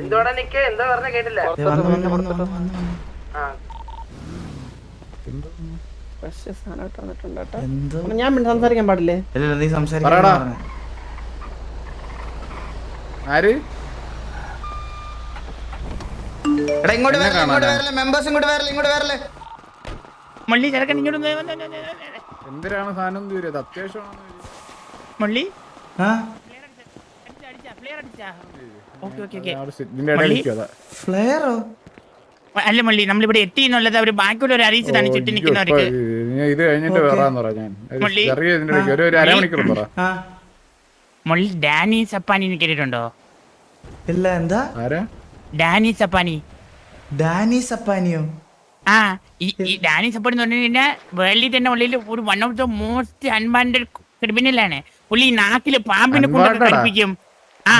എന്തോടാ നിക്ക്? എന്താ പറഞ്ഞ കേട്ടില്ല. ഞാൻ സംസാരിക്കാൻ പാടില്ലേ? നീ സംസാരിക്കാൻ. ആര്? എടാ ഇങ്ങോട്ട് വരല്ലേ ഇങ്ങോട്ട് കാണാനാ? വരല്ലേ മെമ്പേഴ്സ് ഇങ്ങോട്ട് വരല്ലേ ഇങ്ങോട്ട് വരല്ലേ. മള്ളി ചെറുക്കൻ ഇങ്ങോട്ട്. എന്തിനാണ് സാധനം അത്യാവശ്യമാണ് മള്ളി? ആ? ഫ്ലെയറോ അല്ല മള്ളി നമ്മളിവിടെ എത്തി എന്നുള്ളത് അവർ ബാക്കിയുള്ളവർ അറിയിച്ചതാണ് ചുറ്റി നിൽക്കുന്നവർക്ക് ഇത് കഴിഞ്ഞിട്ട്. വരാന്ന് പറ ഞാൻ. ഒരു മള്ളി. ഒരു- ഒരു ഡാനി സപ്പാനി കേട്ടിട്ടുണ്ടോ? ഇല്ല എന്താ? Danny Sapani. ഡാനി സപ്പാനിയോ? ആ ഈ ഡാനി സപ്പാനി എന്ന് പറഞ്ഞു കഴിഞ്ഞാൽ വേൾഡിൽ തന്നെ ഉള്ളിൽ ഒരു one of the most unbanned ക്രിമിനലാണ് പുള്ളി നാക്കിൽ പാമ്പിനെ കൊണ്ട് Unwanted ആ?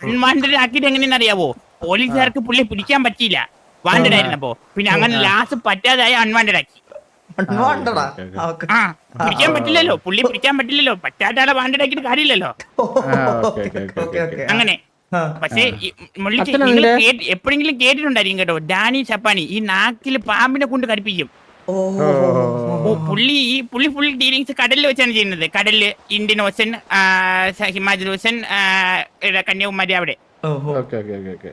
അൺവാണ്ടഡ് ആക്കിയിട്ട് എങ്ങനെയാണെന്ന് അറിയാവോ? പോലീസുകാർക്ക് പുള്ളി പിടിക്കാൻ പറ്റിയില്ല. വാണ്ടഡ് ആയിരുന്നപ്പോ പിന്നെ അങ്ങനെ ലാസ്റ്റ് പറ്റാതായി അൺവാണ്ടഡ്? ആക്കി ആ പിടിക്കാൻ പറ്റില്ലല്ലോ. പുള്ളി പിടിക്കാൻ പറ്റില്ലല്ലോ. പറ്റാതെ വാണ്ടഡ് ആക്കിയിട്ട് കാര്യമില്ലല്ലോ അങ്ങനെ. പക്ഷേ നിങ്ങൾ എപ്പോഴെങ്കിലും കേട്ടിട്ടുണ്ടായിരിക്കും കേട്ടോ. ഡാനി ചപ്പാനി ഈ നാക്കിൽ പാമ്പിനെ കൊണ്ട് കടിപ്പിക്കും. പുള്ളി ഈ പുള്ളി ഫുൾ ഡീലിങ്സ് കടലിൽ വെച്ചാണ് ചെയ്യുന്നത്. കടലിൽ Indian ocean Himachal ocean Kanyakumari അവിടെ. Okay, okay, okay, okay.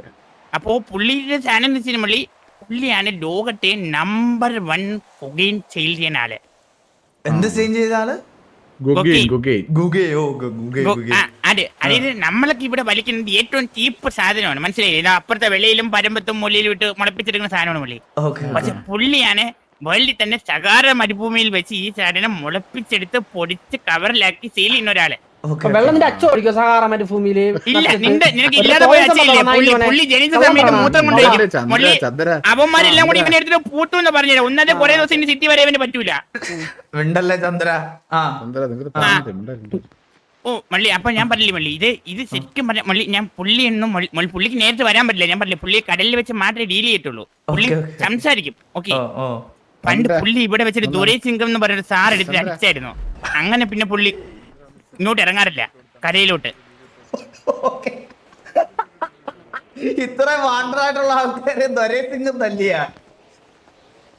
അപ്പോ പുള്ളിയുടെ സാധനം എന്ന് വെച്ചാൽ പുള്ളി പുള്ളിയാണ് ലോകത്തെ നമ്പർ വൺ കൊഗൈൻ സെയിൽ ചെയ്യുന്ന ആൾ. എന്ത് സെയിൽ ചെയ്ത ആൾ അതെ. അതായത് നമ്മളൊക്കെ ഇവിടെ വലിക്കുന്നത് ഏറ്റവും ചീപ്പ് സാധനമാണ്. മനസ്സിലായില്ലേ? അപ്പുറത്തെ വെളിയിലും പരമ്പത്തും മുള്ളിയിലും ഇട്ട് മുളപ്പിച്ചെടുക്കുന്ന സാധനമാണ് പുള്ളി. ഓക്കെ. പക്ഷെ പുള്ളിയാണ് വേൾഡിൽ തന്നെ സകാര മരുഭൂമിയിൽ വെച്ച് ഈ സാധനം മുളപ്പിച്ചെടുത്ത് പൊടിച്ച് കവറിലാക്കി സീൽ ചെയ്യുന്ന ഒരാളെ. ഓടിക്കോ സഹാറ മരുഭൂമിയിൽ? ഇല്ല നിന്റെ നിനക്ക് ഇല്ലാതെ പോയ അച്ഛയില്ലേ പുള്ളി പുള്ളി ജനിച്ച സമയത്ത്. മൂത്രം പുള്ളി അവന്മാരെല്ലാം കൂടി ഇവനെ എടുത്തിട്ട് എന്ന് പറഞ്ഞില്ല ഒന്നതെ കുറെ ദിവസം ഇനി സിറ്റി വരെ ഇവന് പറ്റൂല. ചന്ദ്ര. ഓ മള്ളി അപ്പൊ ഞാൻ പറഞ്ഞില്ലേ മള്ളി? ഇത് ഇത് ശരിക്കും പറഞ്ഞ മള്ളി ഞാൻ പുള്ളി എന്നും പുള്ളിക്ക് നേരത്തെ വരാൻ പറ്റില്ല. ഞാൻ പറഞ്ഞില്ല പുള്ളി കടലിൽ വെച്ച് മാത്രമേ ഡീൽ ചെയ്യത്തുള്ളൂ. പുള്ളി. സംസാരിക്കും. ഓക്കെ. പണ്ട് പുള്ളി ഇവിടെ വെച്ചിട്ട് ദുരൈ സിംഗം എന്ന് പറഞ്ഞൊരു സാർ എടുത്തിട്ട് അടിച്ചായിരുന്നു. അങ്ങനെ പിന്നെ പുള്ളി ഇങ്ങോട്ട് ഇറങ്ങാറില്ല. കരയിലോട്ട്. ഇത്ര വാണ്ടറായിട്ടുള്ള ആൾക്കാരെ ദുരൈ സിംഗം തല്ലിയ?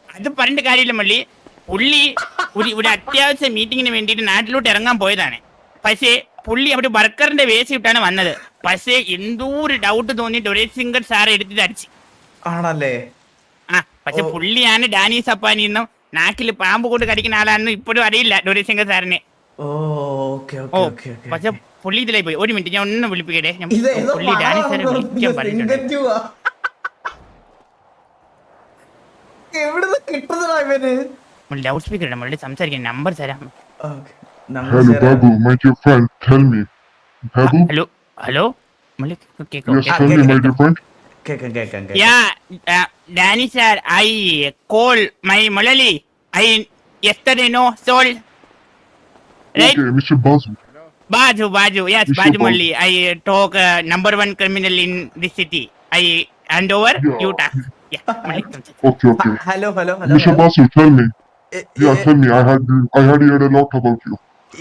അത് പറഞ്ഞിട്ട് കാര്യമില്ല മള്ളി. പുള്ളി ഒരു ഒരു അത്യാവശ്യ മീറ്റിങ്ങിന് വേണ്ടിയിട്ട് നാട്ടിലോട്ട് ഇറങ്ങാൻ പോയതാണ്. പക്ഷേ പുള്ളി അവിടെ വർക്കറിന്റെ വേസ്റ്റ് ഇട്ടാണ് വന്നത്. പക്ഷേ എന്തോ ഒരു ഡൗട്ട് തോന്നി ഡൊരേ സിംഗർ സാറെ എടുത്തിട്ട് അടിച്ച്. ആണല്ലേ? പക്ഷെ പുള്ളിയാണ് ഡാനി സപ്പാനി എന്നും നാക്കിൽ പാമ്പ് കൊണ്ട് കടിക്കുന്ന ആളാണെന്നും ഇപ്പോഴും അറിയില്ല ഡൊരേ സിംഗർ സാറിനെ. ഓ ഓക്കെ ഓ ഓക്കെ ഓക്കെ പക്ഷെ പുള്ളി ഇതിലായി പോയി. ഒരു മിനിറ്റ് ഞാൻ ഒന്ന് വിളിപ്പിക്കട്ടെ? ഞാൻ പുള്ളി ഡാനി സാറെ വിളിക്കാൻ പറഞ്ഞിട്ടുണ്ട്. ലൗഡ് സ്പീക്കർ സംസാരിക്കാൻ നമ്പർ തരാം? Hello hello? കേക്കോ Yes, Ah, tell me, okay, my okay. dear friend. കേക്കാം കേക്കാം കേക്കാം Yeah, uh, Danny sir, I call my Malali. I yesterday no soul. Right? Okay, Mr. Basu. Baju, Baju, yes, Mr. Baju Baju. Malli. I uh, talk uh, number one criminal in this city. I hand over, Yeah. you talk. Yeah, Malli, Okay, okay. Hello hello hello Mr. Basu, tell me. Eh, Yeah, tell me. I had I had heard a lot about you.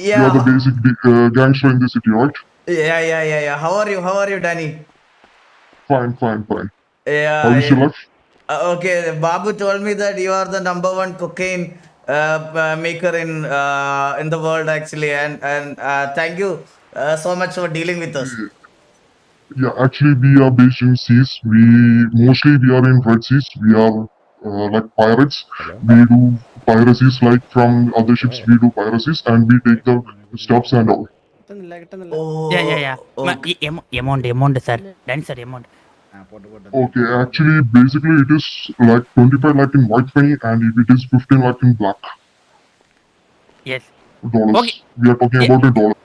You are the basic uh, gangster in the city, right? Yeah, yeah, yeah, yeah. How are you? Fine, fine, fine. Yeah. How is yeah. your life? Uh, okay, Babu told me that you are the number one cocaine uh, uh, maker in uh, in the world actually, and and uh, thank you uh, so much for dealing with us. Yeah, actually, we are based in seas. We mostly we are in Red Seas. We are uh, like pirates. We do piracies like from other ships. We do piracies and we take the stops and all. Oh, yeah, yeah, yeah. Okay. Amount, amount, sir. Done, sir, amount. Okay, actually, basically, it is like 25 lakh in white penny and if it is 15 lakh in black Yes. dollars. Okay. We are talking Yeah. about the dollar.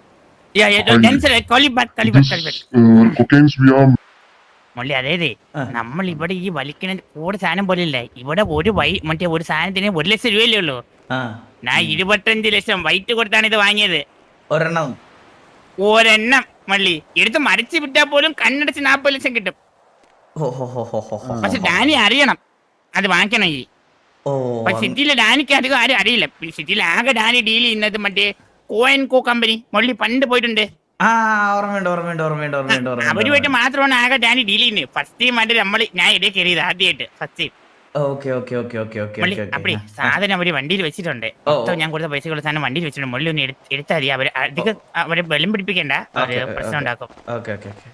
Yeah, yeah. don't answer. it. Call you back, call you back, This call you back. uh, cocaines we are മുള്ളി അതായത് ആ. നമ്മൾ ഇവിടെ ഈ വലിക്കണ കൂടെ സാധനം പോലെ ഇല്ല ഇവിടെ ഒരു വൈ മറ്റേ ഒരു സാധനത്തിന് ഒരു ലക്ഷം രൂപയല്ലേ ഉള്ളൂ ആ ഞാൻ ഇരുപത്തഞ്ച് ലക്ഷം വൈറ്റ് കൊടുത്താണ് ഇത് വാങ്ങിയത് ഒരെണ്ണം ഒരെണ്ണം മള്ളി എടുത്ത് മറിച്ച് വിട്ടാൽ പോലും കണ്ണടച്ച് നാൽപ്പത് ലക്ഷം കിട്ടും. പക്ഷെ ഡാനി അറിയണം. അത് വാങ്ങിക്കണമെങ്കിൽ. ഓ പക്ഷെ സിറ്റിയിലെ ഡാനിക്ക് അധികം ആരും അറിയില്ല. സിറ്റിയിൽ ആകെ ഡാനി ഡീൽ ചെയ്യുന്നത് മറ്റേ കോ ആൻഡ് കോ കമ്പനി മള്ളി പണ്ട് പോയിട്ടുണ്ട്. അവരുമായിട്ട് മാത്രമാണ് ആകെ ഡാനി ഡീൽ ചെയ്യുന്നത്. ഫസ്റ്റ് ടൈം ആയിട്ട് നമ്മൾ ഞാൻ ഇടയിൽ കയറിയത് ആദ്യമായിട്ട് ഫസ്റ്റ് ടൈം അപ്പടി സാധനം അവർ വണ്ടിയിൽ വെച്ചിട്ടുണ്ട്. ഞാൻ കൊടുത്ത പൈസ കൊടുത്ത സാധനം വണ്ടിയിൽ വെച്ചിട്ടുണ്ട്. മുള്ളി ഒന്ന് എടു- എടുത്താൽ മതി. അവർ അധികം അവരെ ബലം പിടിപ്പിക്കണ്ട. പ്രശ്നം. ഉണ്ടാക്കും ഓക്കെ ഓക്കെ ഓക്കെ ആ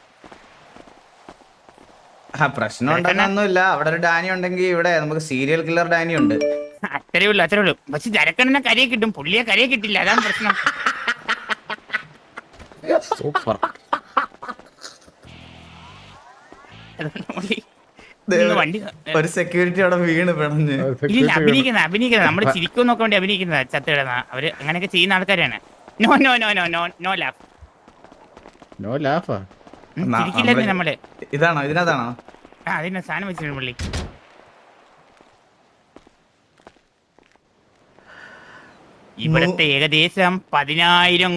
പ്രശ്നം ഉണ്ടെന്നൊന്നുമില്ല അവിടെ ഒരു ഡാനി ഉണ്ടെങ്കിൽ ഇവിടെ നമുക്ക് സീരിയൽ കില്ലർ ഡാനി ഉണ്ട്. അത്രേ ഉള്ളൂ അത്രേ ഉള്ളൂ. പക്ഷെ ജരക്കണ്ണനെ കരയെ കിട്ടും. പുള്ളിയെ കരയെ കിട്ടില്ല. അതാണ് പ്രശ്നം. സൂപ്പർ. ഒരു സെക്യൂരിറ്റി അവിടെ വീണ് പിണഞ്ഞ്. ഇല്ല അഭിനയിക്കുന്ന അഭിനയിക്കുന്ന നമ്മൾ ചിരിക്കും നോക്കാൻ വേണ്ടി അഭിനയിക്കുന്ന ചത്തിടുന്ന അവർ അങ്ങനെയൊക്കെ ചെയ്യുന്ന ആൾക്കാരാണ്. No no no no no no laugh no ലാഫാ ഇതാണോ? ഇതിനകത്താണോ? ആ സാധനം വെച്ചിട്ടുണ്ട് പുള്ളി. ഇവിടത്തെ ഏകദേശം പതിനായിരം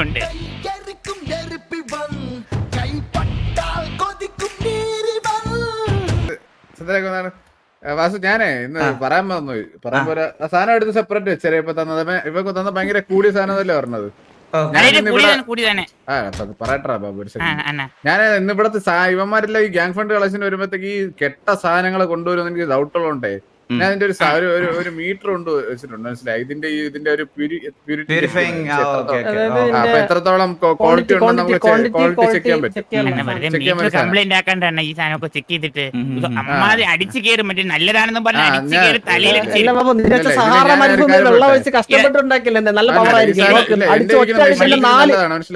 ഉണ്ട് വാസു ഞാനേ ഇന്ന് പറയാൻ വന്നു പറയാൻ പോരാ സാധനം എടുത്ത് സെപ്പറേറ്റ് വെച്ചേരെ ഇപ്പൊ തന്നത് ഇവക്ക് തന്ന ഭയങ്കര കൂടിയ സാധനം അല്ലേ പറഞ്ഞത്? ഞാൻ ഇന്നിവിടത്തെ ഇവന്മാരെല്ലാം ഈ ഗ്യാങ് ഫണ്ട് കളക്ഷൻ വരുമ്പോഴത്തേക്ക് ഈ കെട്ട സാധനങ്ങൾ കൊണ്ടുവരുമെന്ന് എനിക്ക് ഡൗട്ടുകളുണ്ടേ ഞാൻ ഇതിന്റെ ഒരു ഒരു ഒരു മീറ്റർ കൊണ്ട് വെച്ചിട്ടുണ്ട് മനസ്സിലായി? ഇതിന്റെ ഇതിന്റെ ഒരു എത്രത്തോളം ക്വാളിറ്റി ഉണ്ടോ നമുക്ക് ക്വാളിറ്റി ചെക്ക് ചെയ്യാൻ പറ്റും. കംപ്ലൈന്റ് ആക്കാണ്ട് ഈ സാധനമൊക്കെ ചെക്ക് ചെയ്തിട്ട് അടിച്ചു കയറി മറ്റേ നല്ലതാണെന്ന് പറഞ്ഞാൽ തലയിൽ വെച്ച് നല്ല പവർ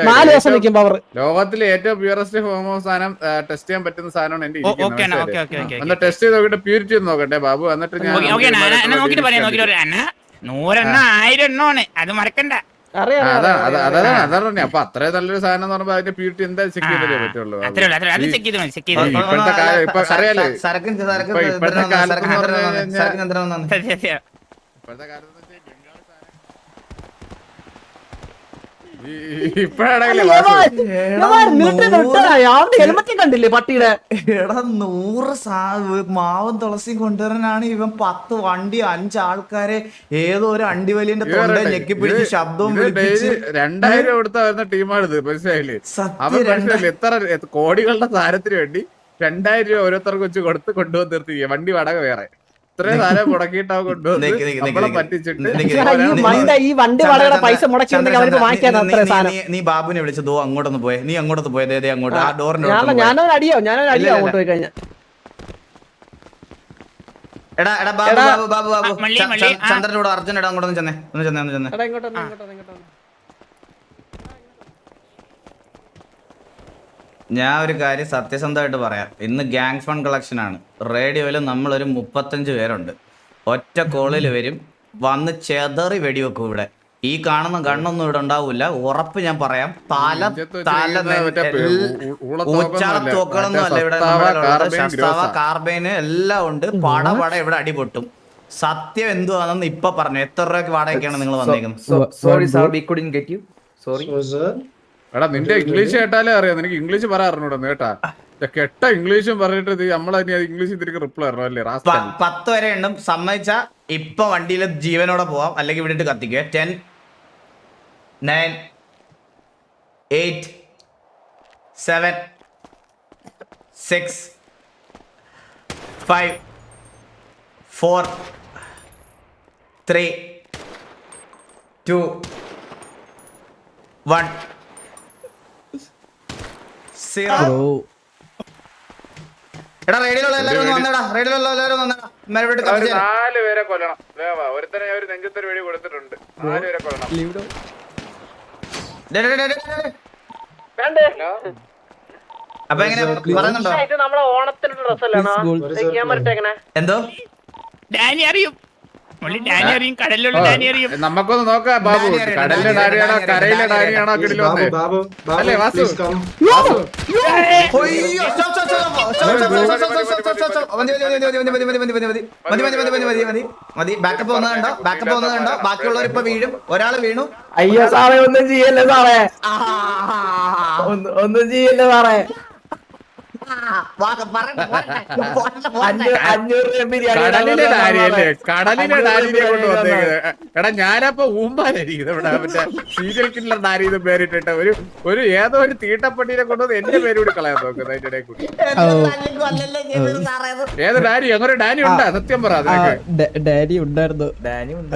നാല് ദിവസം നിൽക്കും പവർ ലോകത്തിലെ ഏറ്റവും പ്യൂറസ്റ്റ് ഹോമോ സാധനം ടെസ്റ്റ് ചെയ്യാൻ പറ്റുന്ന സാധനമാണ് എന്റെ ടെസ്റ്റ് ചെയ്ത് നോക്കട്ടെ പ്യൂരിറ്റി നോക്കട്ടെ ബാബു. എന്നിട്ട് നോക്കിട്ട് നോക്കിട്ട് ആണ് അത് മറക്കണ്ട നല്ലൊരു സാധനം എന്ന് അതിന്റെ പ്യൂരിറ്റി എന്താ ചെക്ക് ഇപ്പൊ ഇപ്പോഴത്തെ കാലത്ത് ഹെൽമെറ്റ് കണ്ടില്ലേ പട്ടിയുടെ? എടാ നൂറ് മാവും തുളസിയും കൊണ്ടുവരാനാണ് ഇവൻ പത്ത് വണ്ടി അഞ്ചാൾക്കാരെ ഏതോ ഒരു അണ്ടിവലിന്റെ വലിന്റെ തൊണ്ട ഞെക്കിപ്പിടിച്ച് ഞെക്കി പിടിച്ച് ശബ്ദവും രണ്ടായിരം കൊടുത്ത വരുന്ന ടീമാണിത് മനസ്സിലായില്ലേ? അവൻ മനസ്സിലായില്ലേ? എത്ര കോടികളുടെ താരത്തിന് വേണ്ടി രണ്ടായിരം രൂപ ഓരോരുത്തർക്ക് വെച്ച് കൊടുത്ത് കൊണ്ടുവന്ന് വണ്ടി വടക വേറെ. അത്രയും സാധനം മുടക്കിയിട്ടാ കൊണ്ടുവന്ന് പറ്റിച്ചിട്ട്. ഈ വണ്ടി മുടക്കി നീ ബാബുവിനെ വിളിച്ചതോ അങ്ങോട്ടൊന്ന് പോയെ. നീ അങ്ങോട്ടൊന്ന് പോയത് അങ്ങോട്ട്. ആ ഡോറിന്റെ ഞാനൊരു അടിയോ? ഞാനൊരു അടിയോ അങ്ങോട്ട് പോയി കഴിഞ്ഞാ? എടാ എടാ ബാബു ബാബു ബാബു ചന്ദ്രനോട് അർജുനടാ അങ്ങോട്ടൊന്ന് ചെന്നേ. ഒന്ന് ചെന്നേ ഒന്ന് ചെന്നേ. ഞാൻ ഒരു കാര്യം സത്യസന്ധമായിട്ട് പറയാം. ഇന്ന് ഗ്യാങ് ഫണ്ട് കളക്ഷനാണ് ആണ്. റേഡിയോയിൽ നമ്മളൊരു മുപ്പത്തഞ്ച് പേരുണ്ട്. ഒറ്റ കോളിൽ വരും. വന്ന് ചെതറി വെടിവെക്കും ഇവിടെ. ഈ കാണുന്ന കണ്ണൊന്നും ഇവിടെ ഉണ്ടാവൂല ഉറപ്പ് ഞാൻ പറയാം. തല തല ഉച്ചാളത്തോക്കളൊന്നും അല്ല. ഇവിടെ ശസ്താവ കാർബൈന് എല്ലാം ഉണ്ട്. പട പട ഇവിടെ അടിപൊട്ടും. സത്യം എന്തുവാണെന്ന് ഇപ്പൊ പറഞ്ഞു. എത്ര രൂപയ്ക്ക് വാടകയ്ക്കാണ് നിങ്ങൾ വന്നേക്കുന്നത്? So, sorry, sir, we get you you. എടാ നിന്റെ ഇംഗ്ലീഷ് കേട്ടാലേ അറിയാം. നിനക്ക് ഇംഗ്ലീഷ് പറയാറുണ്ടോ കേട്ടാ. കെട്ട ഇംഗ്ലീഷും പറഞ്ഞിട്ട് നമ്മളെ നമ്മളതിന് ഇംഗ്ലീഷ് തിരികെ റിപ്ലൈ തരണം അല്ലേ? പത്ത് വരെ എണ്ണം. സമ്മതിച്ച ഇപ്പൊ വണ്ടിയിൽ ജീവനോടെ പോവാം. അല്ലെങ്കിൽ വിടിട്ട് കത്തിക്കുക ten nine eight seven six five four three two one. എടാ നാല് കൊല്ലണം. ഒരുത്തനെ കൊടുത്തിട്ടുണ്ട്. കൊല്ലണം. എങ്ങനെ പറയുന്നുണ്ടോ? എന്തോ? ഡാനി അറിയും. നമുക്കൊന്ന് നോക്കാം ബാബു കടലിലെ ഡാരിയാണോ കരയിലെ ഡാരിയാണോ കിടിലോ അല്ലേ വാസു ബാക്കിയുള്ളവർ ഇപ്പൊ വീഴും ഒരാൾ വീണു അയ്യോ സാറേ ഒന്നും ചെയ്യല്ലേ സാറേ ഒന്നും ചെയ്യല്ലേ സാറേ കടലിലെ പറഞ്ഞാ കടലിലെ ഡാനിനെ കൊണ്ട് വന്നേക്കുന്നത്. എടാ ഞാനപ്പോ ഊമ്പാനായിരിക്കും ഇവിടെ മറ്റേ സീരിയൽ കില്ലർ ഡാനി എന്ന് പേരിട്ടിട്ട് ഒരു ഒരു ഏതോ ഒരു തീട്ടപ്പട്ടിനെ കൊണ്ടുവന്ന് എന്റെ പേര് കൂടി കളയാൻ നോക്കുന്നത് അതിന്റെ ഇടയിൽ കൂടി. ഏത് ഡാരി അങ്ങനെ ഡാനി ഉണ്ടാ? സത്യം പറ ഡാനി ഉണ്ടായിരുന്നു.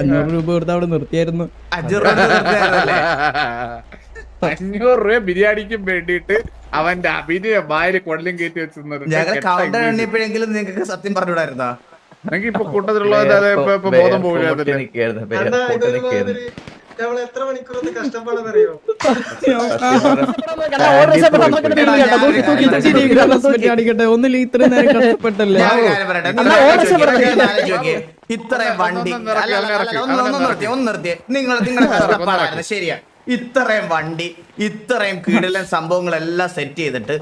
അഞ്ഞൂറ് രൂപ കൊടുത്ത് അവിടെ നിർത്തിയായിരുന്നു. അഞ്ഞൂറ്? അഞ്ഞൂറ് രൂപ ബിരിയാണിക്കും വേണ്ടിയിട്ട് അവന്റെ അഭിനയ ഭാര്യ കൊടലും കയറ്റി വെച്ചിരുന്നത്. ഞങ്ങൾ കൗണ്ടർ എണ്ണിയപ്പോഴെങ്കിലും നിങ്ങൾക്ക് സത്യം പറഞ്ഞുകൂടായിരുന്നോ നിങ്ങൾക്ക് ഇപ്പൊ കൂട്ടത്തിലുള്ള ഇപ്പൊ ഇപ്പൊ ബോധം പോകില്ല എത്ര മണിക്കൂർ ഒന്ന് കഷ്ടപ്പാടെന്നറിയോ ഒന്നില്ല ഇത്രയും നേരം കഷ്ടപ്പെട്ടല്ലേ. ഇത്രയും വണ്ടി അല്ല, അല്ല, അല്ല, ഒന്ന് ഒന്ന് നിർത്തിയേ ഒന്ന് നിർത്തിയേ നിങ്ങൾ നിങ്ങളുടെ കഷ്ടപ്പാടായിരുന്നു ശരിയാ. ഇത്രയും വണ്ടി ഇത്രയും കീടലൻ സംഭവങ്ങളെല്ലാം സെറ്റ് ചെയ്തിട്ട്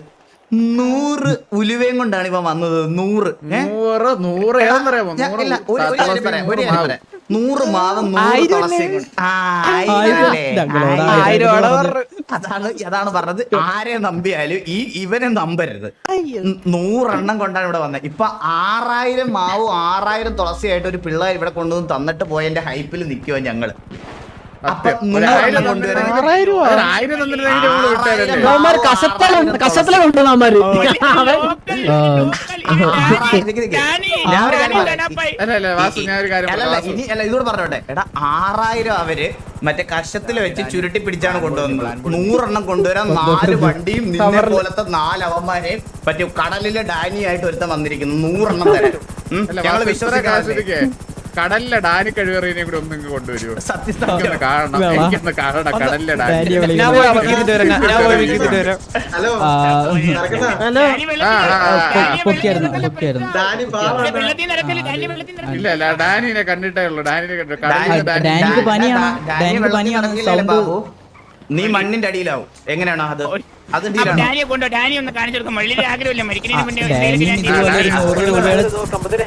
നൂറ് ഉലുവയും കൊണ്ടാണ് ഇവ വന്നത്. നൂറ്? നൂറ് നൂറ് പറയാം, മാവും. തുളസിയും അതാണ് അതാണ് പറഞ്ഞത്. ആരെ നമ്പിയാലും ഈ ഇവനെ നമ്പരുത്. നൂറെണ്ണം കൊണ്ടാണ് ഇവിടെ വന്നത് ഇപ്പൊ ആറായിരം മാവും ആറായിരം തുളസിയായിട്ട് ഒരു പിള്ളേർ ഇവിടെ കൊണ്ടുവന്ന് തന്നിട്ട് പോയതിന്റെ ഹൈപ്പിൽ നിൽക്കുവോ ഞങ്ങൾ. കൊണ്ടുവന്ന അവന്മാര് ഇതോട് പറഞ്ഞോട്ടെ. എടാ ആറായിരം അവർ മറ്റേ കഷത്തിൽ വെച്ച് ചുരുട്ടി പിടിച്ചാണ് കൊണ്ടുവന്നത്. നൂറെണ്ണം കൊണ്ടുവരാൻ നാല് വണ്ടിയും നിന്നെ പോലത്തെ നാല് അവന്മാരെയും മറ്റേ കടലിലെ ഡാനിയായിട്ട് ഒരുത്തം വന്നിരിക്കുന്നു. നൂറെണ്ണം തരാൻ. ഞങ്ങൾ വാസു, കടലിലെ ഡാനി കഴിവേറിനെ കൂടെ ഒന്നും കൊണ്ടുവരുമോ സത്യം എനിക്കൊന്ന് കാണണം. വേണോ? എനിക്കൊന്ന് കാണണം കടലിലെ ഡാനി. ഹലോ. ഹലോ. ഇല്ല അല്ല ഡാനിനെ കണ്ടിട്ടേ ഉള്ളൂ. ഡാനിനെ കണ്ടു ഡാനി- കടലിലെ ഡാനി ഡാനിക്ക് പനിയാണ്. ഡാനി ഡാനിക്ക് പനിയാണ്. സൗണ്ട്. നീ മണ്ണിന്റെ അടിയിലാവും. എങ്ങനെയാണോ അത്? ഡാനിയെ കൊണ്ടോ? ഡാനി ഒന്ന് കാണിച്ചു കൊടുക്കാം വലിയ ആഗ്രഹമില്ല. മരിക്കുന്നതിന് മുന്നേ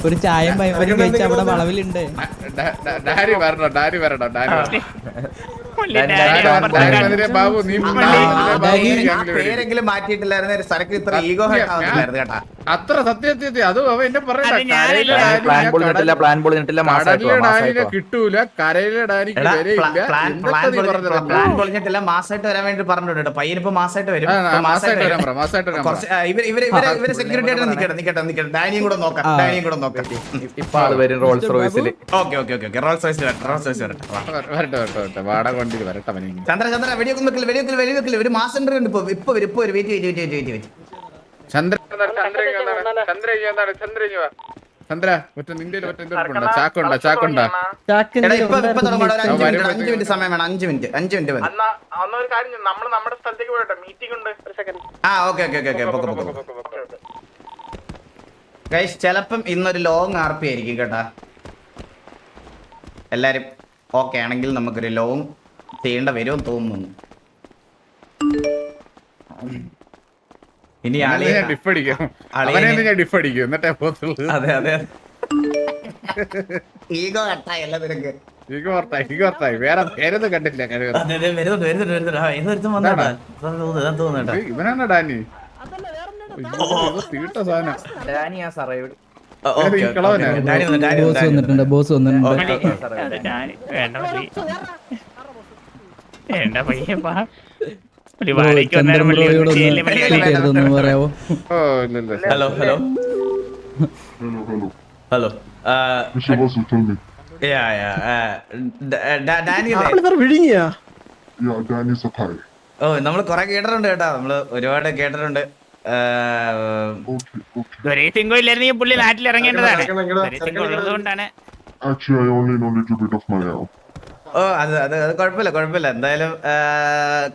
ഒരു പൈപ്പറും കഴിച്ച് അവിടെ വളവിലുണ്ട്. ഡാനി വരണം? ഡാനി വരണം? ഡാനി. പേരെങ്കിലും മാറ്റിയിട്ടില്ലായിരുന്നു ഒരു സരക്ക് ഇത്ര ഈഗോ സത്യം, ആവുന്നില്ലായിരുന്നു കേട്ടാ. അത്ര സത്യത്തി അത് അവ എന്നെ കടലിലെ ഡാനിനെ കിട്ടൂല കരയിലെ ഡാനിക്ക് പൊളിഞ്ഞിട്ടില്ല മാസമായിട്ട് വരാൻ വേണ്ടി പറഞ്ഞിട്ടുണ്ട് പയ്യൻ പയ്യനിപ്പോ മാസമായിട്ട് വരും. ഇപ്പൊ പറ. കുറച്ച് ഇവർ ഇവർ ഇവർ ഇവർ സെക്യൂരിറ്റി ആയിട്ട് നിക്കട്ടെ നിക്കട്ടെ നിക്കട്ടെ. ഡാനിയും കൂടെ നോക്കാം. ഡാനിയും കൂടെ നോക്കാം. ഇപ്പൊ ആൾ വരും Rolls റോയ്സിൽ okay okay okay Rolls Royce വരട്ടെ റോൾസ് റോയ്സ് വരട്ടെ. വരട്ടെ വരട്ടെ വാട വാടക വണ്ടിയിൽ വരട്ടെ ചന്ദ്ര ചന്ദ്ര വെടിയൊക്കെ വെടിയൊക്കെ ഒരു മാസം ഉണ്ട് ഇപ്പൊ. ഇപ്പൊ വരും ഇപ്പൊ വരും. Wait wait wait wait wait. Chandra Chandra Chandra Chandra ഒറ്റ നിന്റെ ഒറ്റ ഇതുണ്ടോ ചാക്കുണ്ടോ ചാക്കുണ്ടോ എടാ ഇപ്പൊ ഇപ്പൊ ഒരു അഞ്ച് മിനിറ്റ് സമയം വേണം അഞ്ച് മിനിറ്റ് അഞ്ച് മിനിറ്റ് മതി അന്നാ അന്നൊരു കാര്യം നമ്മൾ നമ്മുടെ സ്ഥലത്തേക്ക് പോയിട്ടോ മീറ്റിംഗ് ഉണ്ട് ഒരു സെക്കൻഡ് ആ ഓക്കെ ഓക്കെ ഓക്കെ ഓക്കെ പൊക്കോ പൊക്കോ ഗൈസ് ചിലപ്പം ഇന്നൊരു ലോങ് ആർ പി ആയിരിക്കും കേട്ടാ എല്ലാരും ഓക്കെ ആണെങ്കിൽ നമുക്കൊരു ലോങ് ചെയ്യേണ്ട വരുമെന്ന് തോന്നുന്നു ഇനി ആളി ഞാൻ ഡിഫ് അടിക്കും. അവനെ ഞാൻ ഡിഫ് അടിക്കും. എന്നിട്ടേ പോകത്തുള്ളൂ. അതെ അതെ ഈഗോ കട്ടായല്ല നിനക്ക്? എനിക്ക് ഓർത്തായി എനിക്ക് ഓർത്തായി വേറെ പേരൊന്നും കണ്ടില്ല ഇവനാണ് ഡാനി? തീട്ട സാധനം. ഡാനി ആ ഡാനി ബോസ് വന്നിട്ടുണ്ട് ബോസ് വന്നിട്ടുണ്ട്. വേണ്ട പയ്യപ്പാ ഹലോ ഹലോ. ഹലോ. ഓ നമ്മൾ കൊറേ കേട്ടിട്ടുണ്ട് കേട്ടോ. നമ്മൾ ഒരുപാട് കേട്ടിട്ടുണ്ട്. സിംഗോ ഇല്ലായിരുന്നെങ്കിൽ പുള്ളി നാട്ടിൽ ഇറങ്ങേണ്ടതാണ് Actually, I only know a little bit of Malayalam. ഓ അത് അത് അത് കുഴപ്പമില്ല കുഴപ്പമില്ല. എന്തായാലും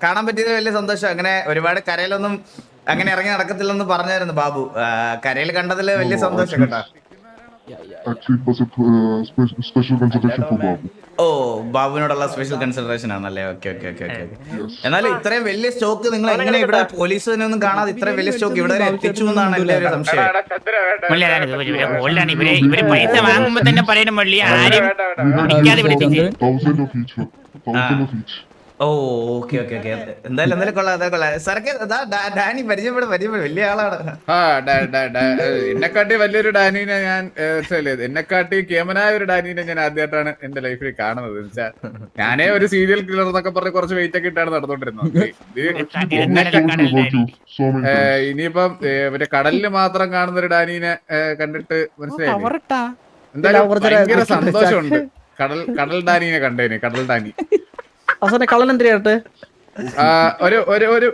കാണാൻ പറ്റിയത് വലിയ സന്തോഷം. അങ്ങനെ ഒരുപാട് കരയിലൊന്നും അങ്ങനെ ഇറങ്ങി നടക്കത്തില്ലെന്ന് പറഞ്ഞായിരുന്നു ബാബു. കരയിൽ കണ്ടതിൽ വലിയ സന്തോഷം കേട്ടോ. Actually, special was a uh, spe- special consideration ഓ ബാബുവിനോടുള്ള സ്പെഷ്യൽ കൺസിഡറേഷൻ ആണല്ലേ? ഓക്കെ ഓക്കെ ഓക്കെ ഓക്കെ എന്നാലും ഇത്രയും വലിയ സ്റ്റോക്ക് നിങ്ങൾ എങ്ങനെ ഇവിടെ പോലീസിനൊന്നും കാണാതെ ഇത്രയും വലിയ സ്റ്റോക്ക് ഇവിടെ വരെ എത്തിച്ചു എന്നാണ് എന്റെ ഒരു സംശയം. മള്ളി അതാണ് ഇത് ഇവർ ഗോൾഡാണ് ഇവർ ഇവർ പൈസ വാങ്ങുമ്പോ തന്നെ പറയണം മള്ളി ആരും പിടിക്കാതെ വിളിച്ചിട്ട് Thousand of each. one. Thousand of each. ഓ ഓക്കെ ഓക്കെ ഓക്കെ. എന്തായാലും എന്തായാലും കൊള്ളാം എന്തായാലും കൊള്ളാം. സാറൊക്കെ ഡാനി പരിചയപ്പെടും പരിചയപ്പെടും. വലിയ ആളാണ്. ആ ഡാ- ഡാ- ഡാ- എന്നെക്കാട്ടി വലിയൊരു ഡാനീനെ ഞാൻ എന്നെക്കാട്ടി കേമനായ ഒരു ഡാനീനെ ഞാൻ ആദ്യമായിട്ടാണ് എന്റെ ലൈഫിൽ കാണുന്നത്. എന്ന് വെച്ചാ ഞാനേ ഒരു സീരിയൽ കില്ലർ എന്നൊക്കെ പറഞ്ഞ് കുറച്ച് വെയിറ്റ് ഒക്കെ ഇട്ടാണ് നടന്നുകൊണ്ടിരുന്നത്. ഏഹ് ഇനിയിപ്പം മറ്റേ കടലിൽ മാത്രം കാണുന്ന ഒരു ഡാനീനെ കണ്ടിട്ട് മനസ്സിലായി എന്തായാലും ഭയങ്കര സന്തോഷമുണ്ട്. കടൽ കടൽ ഡാനീനെ കണ്ടേനെ കടൽ ഡാനി. അവസാനം കള്ളൻ എന്തിനായിട്ട് ഒരു ഒരു ഒരു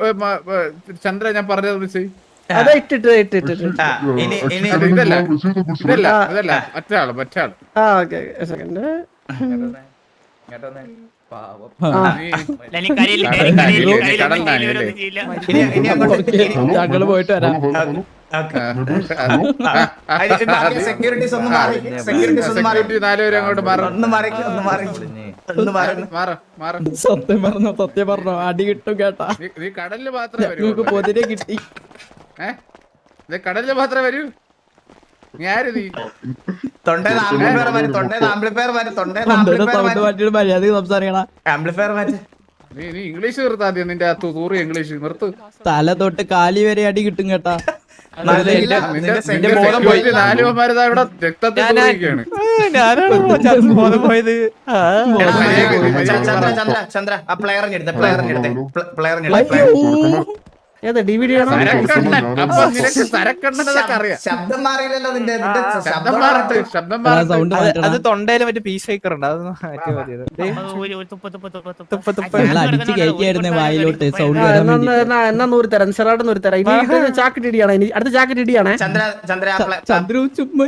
ചന്ദ്ര ഞാൻ പറഞ്ഞത് മിസ് അതെ ഇട്ടിട്ട് ഇട്ടിട്ട് ആ, ഇനി ഇനി ഇതല്ല. ഇതല്ല അതല്ല ആ ഓക്കെ സെക്കൻഡ് പാവം പോയിട്ട് വരാം. സെക്യൂരിറ്റീസ് ഒന്ന് മാറി സെക്യൂരിറ്റീസ് ഒന്ന് മാറി സെക്യൂരിറ്റി നാലുപേരും അങ്ങോട്ട് മാറും ഒന്ന് മാറി ഒന്ന് മാറി ഒന്ന് മാറി മാറ മാറ സത്യം പറഞ്ഞോ സത്യം പറഞ്ഞോ അടി കിട്ടും കേട്ടാ നീ കടലിൽ മാത്രമേ വരൂ പൊതിരെ കിട്ടി ഏ നീ കടലിൽ മാത്രമേ വരൂ നീ? ഇംഗ്ലീഷ് നിർത്താ നിന്റെ തൂറി ഇംഗ്ലീഷ് നിർത്ത്. തല തൊട്ട് കാലി വരെ അടി കിട്ടും കേട്ടാ. ചന്ദ്ര ചന്ദ്ര ആ. ഏതാ ഡി വി ഡി ആണോ? സരക്കണ്ണൻ. അപ്പൊ നിനക്ക് സരക്കണ്ണനതൊക്കെ അറിയാം. ശബ്ദം മാറിയില്ലല്ലോ നിന്റെ നിന്റെ ശബ്ദം ശബ്ദം മാറട്ടെ ശബ്ദം മാറട്ടെ അത് തൊണ്ടയിൽ മറ്റേ പീസ് ഷേക്കർ ഉണ്ട് അത്. എന്നാ നൂറ് തരാം ചെറുതായിട്ട് നൂറ് തരാം ഇനി ചാക്കറ്റ് ഇടിയാണ്? അടുത്ത ചാക്കറ്റ് ഇടിയാണേ? ചന്ദ്ര ചന്ദ്ര ചന്ദ്രു ചുമ്മാ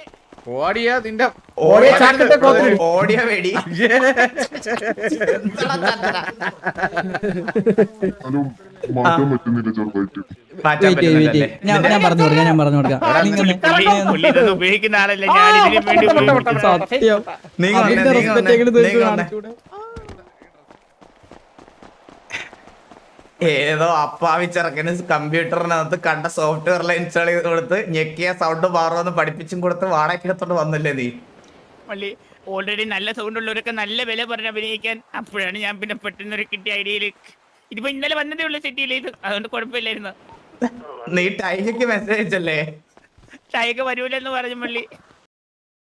ഓടിയാ നിന്റെ ഓടിയ ചാക്കത്തെ കോത്തിരി ഓടിയ വെടി മാറ്റാൻ പറ്റുന്നില്ല ചെറുതായിട്ട്. മാറ്റാൻ wait ഞാൻ ഞാൻ പറഞ്ഞു കൊടുക്കാം ഞാൻ പറഞ്ഞു കൊടുക്കാം. നിങ്ങൾ ഉപയോഗിക്കുന്ന ആളല്ല? ഞാൻ ഇതിനു വേണ്ടി സത്യം. നീങ്ങ വന്നേ, അതിന്റെ നീങ്ങ റെസ്പെക്ട് വന്നേ, എങ്ങനെ നീങ്ങ തീർത്ത് വന്നേ. ഏതോ അപ്പാവിച്ചിറക്കിന് കമ്പ്യൂട്ടറിനകത്ത് കണ്ട സോഫ്റ്റ്വെയറിൽ ഇൻസ്റ്റാൾ ചെയ്ത് കൊടുത്ത് ഞെക്കിയ സൗണ്ട് മാറുമെന്ന് പഠിപ്പിച്ചും കൊടുത്ത് വാടക എടുത്തോണ്ട് വന്നില്ലേ നീ? പുള്ളി ഓൾറെഡി നല്ല സൗണ്ട് ഉള്ളവരൊക്കെ നല്ല വില പറഞ്ഞ് അഭിനയിക്കാൻ അപ്പോഴാണ് ഞാൻ പിന്നെ പെട്ടെന്ന് ഒരു കിട്ടിയ ഐഡിയയിൽ ഇതിപ്പോ ഇന്നലെ വന്നതേ ഉള്ളൂ സെറ്റിയിൽ ഇത് അതുകൊണ്ട് കുഴപ്പമില്ലായിരുന്നു. നീ ടൈഗക്ക് മെസ്സേജ് അയച്ചല്ലേ ടൈഗ വരൂലെന്ന് പറഞ്ഞു പള്ളി